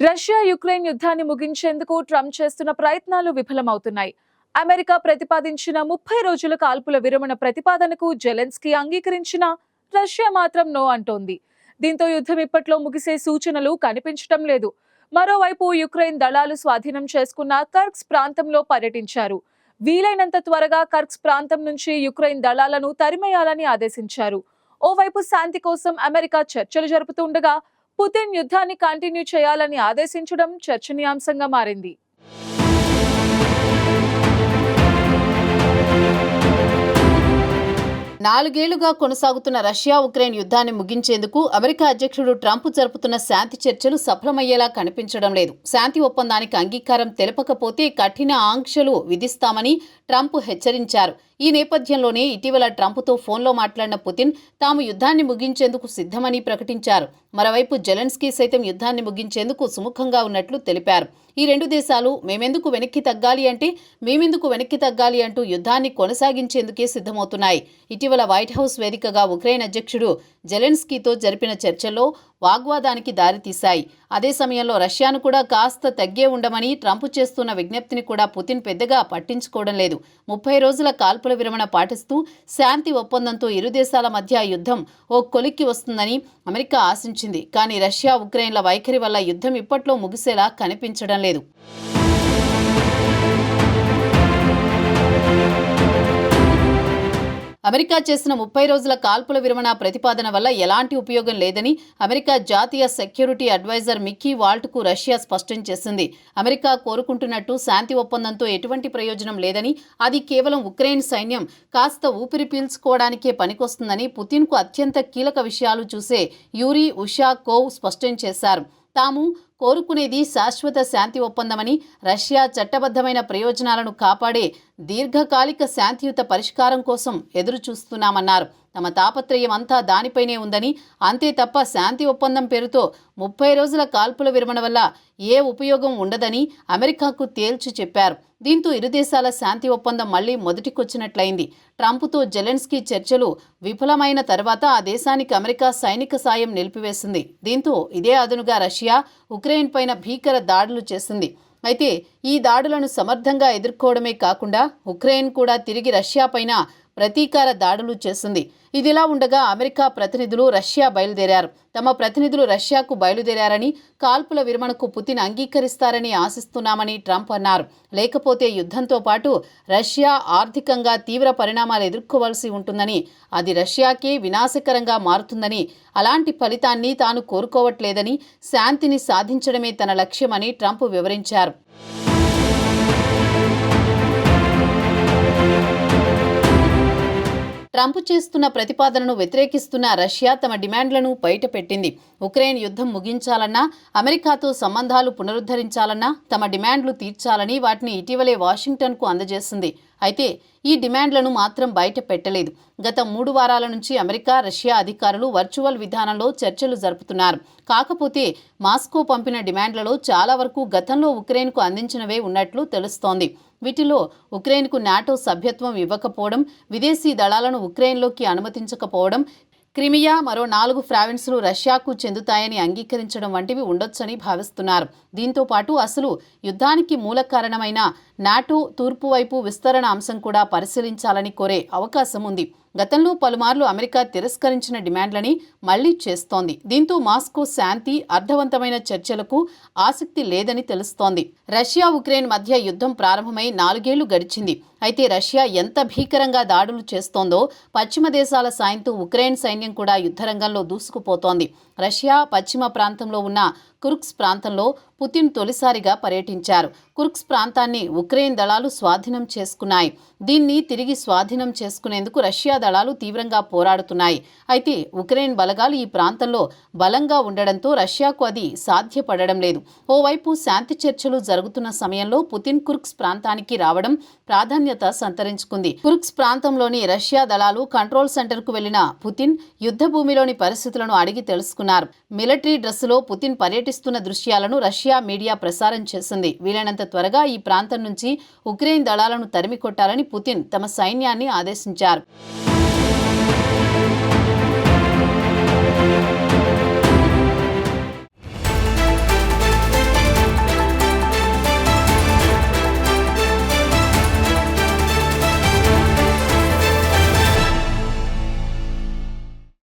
Russia Ukraine యుద్ధాన్ని ముగించేందుకు Trump చేస్తున్న ప్రయత్నాలు విఫలమవుతున్నాయి. అమెరికా ప్రతిపాదించిన ముప్పై రోజుల కాల్పుల విరమణ ప్రతిపాదనకు జెలెన్స్కీ అంగీకరించిన రష్యా మాత్రం నో అంటోంది. దీంతో యుద్ధం ఇప్పట్లో ముగిసే సూచనలు కనిపించటం లేదు. మరోవైపు యుక్రెయిన్ దళాలు స్వాధీనం చేసుకున్న కర్క్స్ ప్రాంతంలో పర్యటించారు. వీలైనంత త్వరగా కర్క్స్ ప్రాంతం నుంచి యుక్రెయిన్ దళాలను తరిమేయాలని ఆదేశించారు. ఓవైపు శాంతి కోసం అమెరికా చర్చలు జరుపుతుండగా పుతిన్ యుద్ధాన్ని కంటిన్యూ చేయాలని ఆదేశించడం చర్చనీయాంశంగా మారింది. నాలుగేళ్ళుగా కొనసాగుతున్న రష్యా ఉక్రెయిన్ యుద్ధాన్ని ముగించేందుకు అమెరికా అధ్యక్షుడు ట్రంప్ జరుపుతున్న శాంతి చర్చలు సఫలమయ్యేలా కనిపించడం లేదు. శాంతి ఒప్పందానికి అంగీకారం తెలపకపోతే కఠిన ఆంక్షలు విధిస్తామని ట్రంప్ హెచ్చరించారు. ఈ నేపథ్యంలోనే ఇటీవల ట్రంప్తో ఫోన్లో మాట్లాడిన పుతిన్ తాము యుద్ధాన్ని ముగించేందుకు సిద్ధమని ప్రకటించారు. మరోవైపు జెలెన్స్కీ సైతం యుద్ధాన్ని ముగించేందుకు సుముఖంగా ఉన్నట్లు తెలిపారు. ఈ రెండు దేశాలు మేమెందుకు వెనక్కి తగ్గాలి అంటే మేమెందుకు వెనక్కి తగ్గాలి అంటూ యుద్ధాన్ని కొనసాగించేందుకే సిద్ధమవుతున్నాయి. ఇటీవల వైట్ హౌస్ వేదికగా ఉక్రెయిన్ అధ్యక్షుడు జెలెన్స్కీతో జరిపిన చర్చల్లో వాగ్వాదానికి దారితీశాయి. అదే సమయంలో రష్యాను కూడా కాస్త తగ్గే ఉండమని ట్రంప్ చేస్తున్న విజ్ఞప్తిని కూడా పుతిన్ పెద్దగా పట్టించుకోవడం లేదు. ముప్పై రోజుల కాల్పుల విరమణ పాటిస్తూ శాంతి ఒప్పందంతో ఇరు దేశాల మధ్య యుద్ధం ఓ కొలిక్కి వస్తుందని అమెరికా ఆశించింది. కానీ రష్యా ఉక్రెయిన్ల వైఖరి వల్ల యుద్ధం ఇప్పట్లో ముగిసేలా కనిపించడం లేదు. అమెరికా చేసిన ముప్పై రోజుల కాల్పుల విరమణ ప్రతిపాదన వల్ల ఎలాంటి ఉపయోగం లేదని అమెరికా జాతీయ సెక్యూరిటీ అడ్వైజర్ మిక్కీ వాల్ట్కు రష్యా స్పష్టం చేసింది. అమెరికా కోరుకుంటున్నట్టు శాంతి ఒప్పందంతో ఎటువంటి ప్రయోజనం లేదని అది కేవలం ఉక్రెయిన్ సైన్యం కాస్త ఊపిరి పీల్చుకోవడానికే పనికొస్తుందని పుతిన్కు అత్యంత కీలక విషయాలు చూసే యూరీ ఉషా కోవ్ స్పష్టం చేశారు. తాము కోరుకునేది శాశ్వత శాంతి ఒప్పందమని రష్యా చట్టబద్ధమైన ప్రయోజనాలను కాపాడే దీర్ఘకాలిక శాంతియుత పరిష్కారం కోసం ఎదురుచూస్తున్నామన్నారు. తమ తాపత్రయం అంతా దానిపైనే ఉందని అంతే తప్ప శాంతి ఒప్పందం పేరుతో ముప్పై రోజుల కాల్పుల విరమణ వల్ల ఏ ఉపయోగం ఉండదని అమెరికాకు తేల్చి చెప్పారు. దీంతో ఇరు దేశాల శాంతి ఒప్పందం మళ్ళీ మొదటికొచ్చినట్లయింది. ట్రంప్తో జెలెన్స్కీ చర్చలు విఫలమైన తర్వాత ఆ దేశానికి అమెరికా సైనిక సాయం నిలిపివేసింది. దీంతో ఇదే అదునుగా రష్యా ఉక్రెయిన్ పైన భీకర దాడులు చేసింది. అయితే ఈ దాడులను సమర్థంగా ఎదుర్కోవడమే కాకుండా ఉక్రెయిన్ కూడా తిరిగి రష్యా పైన ప్రతీకార దాడులు చేసింది ఇదిలా ఉండగా అమెరికా ప్రతినిధులు రష్యా బయలుదేరారు. తమ ప్రతినిధులు రష్యాకు బయలుదేరారని కాల్పుల విరమణకు పుతిన్ అంగీకరిస్తారని ఆశిస్తున్నామని ట్రంప్ అన్నారు. లేకపోతే యుద్ధంతో పాటు రష్యా ఆర్థికంగా తీవ్ర పరిణామాలు ఎదుర్కోవాల్సి ఉంటుందని అది రష్యాకే వినాశకరంగా మారుతుందని అలాంటి ఫలితాన్ని తాను కోరుకోవట్లేదని శాంతిని సాధించడమే తన లక్ష్యమని ట్రంప్ వివరించారు. ట్రంప్ చేస్తున్న ప్రతిపాదనను వ్యతిరేకిస్తున్న రష్యా తమ డిమాండ్లను బయటపెట్టింది. ఉక్రెయిన్ యుద్ధం ముగించాలన్నా అమెరికాతో సంబంధాలు పునరుద్ధరించాలన్నా తమ డిమాండ్లు తీర్చాలని వాటిని ఇటీవలే వాషింగ్టన్కు అందజేసింది. అయితే ఈ డిమాండ్లను మాత్రం బయట పెట్టలేదు. గత మూడు వారాల నుంచి అమెరికా రష్యా అధికారులు వర్చువల్ విధానంలో చర్చలు జరుపుతున్నారు. కాకపోతే మాస్కో పంపిన డిమాండ్లలో చాలా వరకు గతంలో ఉక్రెయిన్కు అందించినవే ఉన్నట్లు తెలుస్తోంది. వీటిలో ఉక్రెయిన్కు నాటో సభ్యత్వం ఇవ్వకపోవడం విదేశీ దళాలను ఉక్రెయిన్లోకి అనుమతించకపోవడం క్రిమియా మరో నాలుగు ప్రావిన్సులు రష్యాకు చెందుతాయని అంగీకరించడం వంటివి ఉండొచ్చని భావిస్తున్నారు. దీంతో పాటు అసలు యుద్ధానికి మూల కారణమైన నాటో తూర్పు వైపు విస్తరణ అంశం కూడా పరిశీలించాలని కోరే అవకాశం ఉంది. గతంలో పలుమార్లు అమెరికా తిరస్కరించిన డిమాండ్లని మళ్ళీ చేస్తోంది. దీంతో మాస్కో శాంతి అర్థవంతమైన చర్చలకు ఆసక్తి లేదని తెలుస్తోంది. రష్యా ఉక్రెయిన్ మధ్య యుద్ధం ప్రారంభమై నాలుగేళ్ళు గడిచింది. అయితే రష్యా ఎంత భీకరంగా దాడులు చేస్తోందో పశ్చిమ దేశాల సాయంతో ఉక్రెయిన్ సైన్యం కూడా యుద్ధరంగంలో దూసుకుపోతోంది. రష్యా పశ్చిమ ప్రాంతంలో ఉన్న కుర్క్స్ ప్రాంతంలో పుతిన్ తొలిసారిగా పర్యటించారు. కుర్క్స్ ప్రాంతాన్ని ఉక్రెయిన్ దళాలు స్వాధీనం చేసుకున్నాయి. దీన్ని తిరిగి స్వాధీనం చేసుకునేందుకు రష్యా దళాలు తీవ్రంగా పోరాడుతున్నాయి. అయితే ఉక్రెయిన్ బలగాలు ఈ ప్రాంతంలో బలంగా ఉండడంతో రష్యాకు అది సాధ్యపడడం లేదు. ఓవైపు శాంతి చర్చలు జరుగుతున్న సమయంలో పుతిన్ కుర్క్స్ ప్రాంతానికి రావడం ప్రాధాన్యత సంతరించుకుంది. కుర్క్స్ ప్రాంతంలోని రష్యా దళాలు కంట్రోల్ సెంటర్కు వెళ్ళిన పుతిన్ యుద్ధ భూమిలోని పరిస్థితులను అడిగి తెలుసుకున్నారు. మిలిటరీ డ్రెస్సులో పుతిన్ పర్యటిస్తున్న దృశ్యాలను రష్యా మీడియా ప్రసారం చేసింది. వీలైనంత త్వరగా ఈ ప్రాంతం నుంచి ఉక్రెయిన్ దళాలను తరిమికొట్టాలని పుతిన్ తమ సైన్యాన్ని ఆదేశించారు.